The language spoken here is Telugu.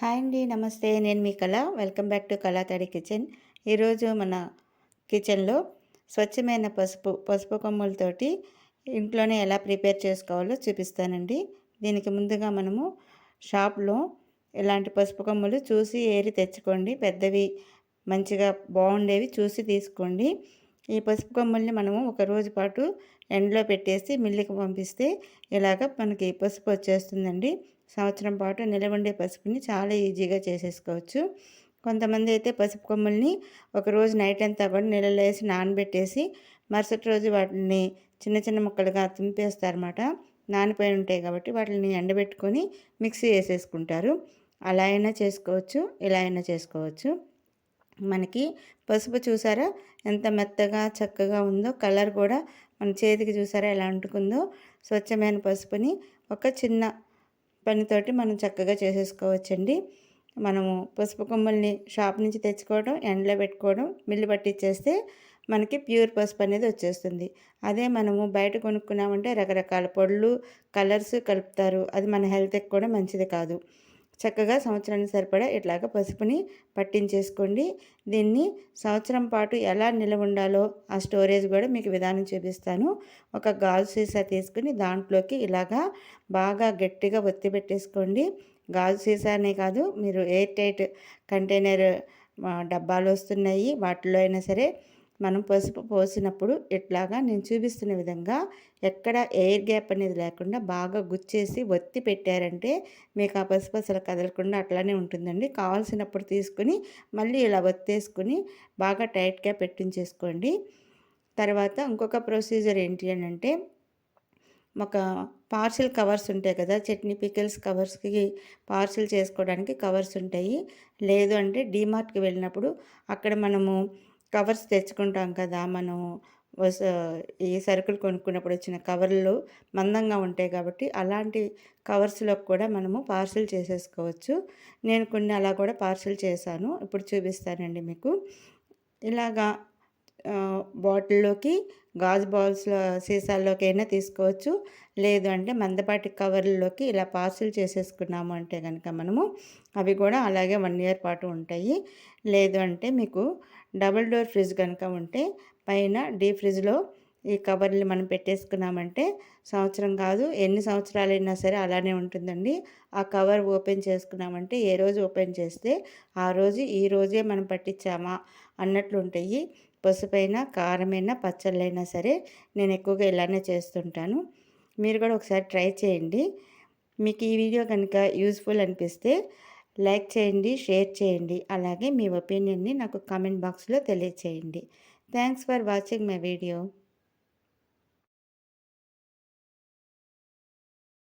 హాయ్ అండి నమస్తే. నేను మీ Kala. Welcome back to Kalathadi kitchen. ఈరోజు మన కిచెన్లో స్వచ్ఛమైన పసుపు పసుపు కొమ్ములతోటి ఇంట్లోనే ఎలా ప్రిపేర్ చేసుకోవాలో చూపిస్తానండి. దీనికి ముందుగా మనము షాప్లో ఇలాంటి పసుపు కొమ్ములు చూసి ఏరి తెచ్చుకోండి. పెద్దవి మంచిగా బాగుండేవి చూసి తీసుకోండి. ఈ పసుపు కొమ్ముల్ని మనము ఒక రోజు పాటు ఎండలో పెట్టేసి మిల్లికి పంపిస్తే ఇలాగ మనకి పసుపు వచ్చేస్తుందండి. సంవత్సరం పాటు నిలవండే పసుపుని చాలా ఈజీగా చేసేసుకోవచ్చు. కొంతమంది అయితే పసుపు కొమ్ముల్ని ఒకరోజు నైట్ అంతా కూడా నీళ్ళలో వేసి నానబెట్టేసి మరుసటి రోజు వాటిని చిన్న చిన్న ముక్కలుగా తుంపేస్తారన్నమాట. నానిపోయి ఉంటాయి కాబట్టి వాటిని ఎండబెట్టుకొని మిక్సీ వేసేసుకుంటారు. అలా అయినా చేసుకోవచ్చు ఇలా అయినా చేసుకోవచ్చు. మనకి పసుపు చూసారా? ఎంత మెత్తగా చక్కగా ఉందో కలర్ కూడా మన చేతికి చూసారా ఎలా అంటుకుందో? స్వచ్ఛమైన పసుపుని ఒక చిన్న పనితోటి మనం చక్కగా చేసేసుకోవచ్చండి. మనము పసుపు కొమ్మల్ని షాప్ నుంచి తెచ్చుకోవడం ఎండలో పెట్టుకోవడం మిల్లు పట్టించేస్తే మనకి ప్యూర్ పసుపు అనేది వచ్చేస్తుంది. అదే మనము బయట కొనుక్కున్నామంటే రకరకాల పొడులు కలర్స్ కలుపుతారు. అది మన హెల్త్కి కూడా మంచిది కాదు. చక్కగా సంవత్సరానికి సరిపడా ఇట్లాగ పసుపుని పట్టించేసుకోండి. దీన్ని సంవత్సరం పాటు ఎలా నిలవ ఉండాలో ఆ స్టోరేజ్ కూడా మీకు విధానం చూపిస్తాను. ఒక గాజు సీసా తీసుకుని దాంట్లోకి ఇలాగా బాగా గట్టిగా ఒత్తి పెట్టేసుకోండి. గాజు సీసానే కాదు మీరు ఎయిర్ టైట్ కంటైనర్ డబ్బాలు వస్తున్నాయి. వాటిలో అయినా సరే మనం పసుపు పోసినప్పుడు ఇట్లాగా నేను చూపిస్తున్న విధంగా ఎక్కడ ఎయిర్ గ్యాప్ అనేది లేకుండా బాగా గుచ్చేసి ఒత్తి పెట్టారంటే మీకు ఆ పసుపు అసలు కదలకుండా అట్లానే ఉంటుందండి. కావాల్సినప్పుడు తీసుకుని మళ్ళీ ఇలా ఒత్తేసుకుని బాగా టైట్గా పెట్టించేసుకోండి. తర్వాత ఇంకొక ప్రొసీజర్ ఏంటి అని అంటే ఒక పార్సిల్ కవర్స్ ఉంటాయి కదా చట్నీ పికిల్స్ కవర్స్కి పార్సిల్ చేసుకోవడానికి కవర్స్ ఉంటాయి. లేదు అంటే డీమార్ట్కి వెళ్ళినప్పుడు అక్కడ మనము కవర్స్ తెచ్చుకుంటాం కదా! మనం ఈ సరుకులు కొనుక్కున్నప్పుడు వచ్చిన కవర్లు మందంగా ఉంటాయి కాబట్టి అలాంటి కవర్స్లో కూడా మనము పార్సిల్ చేసేసుకోవచ్చు. నేను కొన్ని అలా కూడా పార్సిల్ చేశాను. ఇప్పుడు చూపిస్తానండి మీకు. ఇలాగా బాటిల్లోకి గాజు బాల్స్లో సీసాల్లోకి అయినా తీసుకోవచ్చు. లేదు అంటే మందపాటి కవర్లలోకి ఇలా పార్సిల్ చేసేసుకున్నాము అంటే కనుక మనము అవి కూడా అలాగే వన్ ఇయర్ పాటు ఉంటాయి. లేదు అంటే మీకు డబుల్ డోర్ ఫ్రిడ్జ్ కనుక ఉంటే పైన డీ ఫ్రిడ్జ్లో ఈ కవర్లు మనం పెట్టేసుకున్నామంటే సంవత్సరం కాదు ఎన్ని సంవత్సరాలైనా సరే అలానే ఉంటుందండి. ఆ కవర్ ఓపెన్ చేసుకున్నామంటే ఏ రోజు ఓపెన్ చేస్తే ఆ రోజు ఈ రోజే మనం పట్టించామా అన్నట్లు ఉంటాయి పసుపైన కారమైనా పచ్చళ్ళైనా సరే నేను ఎక్కువగా ఇలానే చేస్తుంటాను. మీరు కూడా ఒకసారి ట్రై చేయండి. మీకు ఈ వీడియో కనుక యూస్ఫుల్ అనిపిస్తే లైక్ చేయండి షేర్ చేయండి. అలాగే మీ ఒపీనియన్ని నాకు కామెంట్ బాక్స్లో తెలియచేయండి. Thanks for watching my video.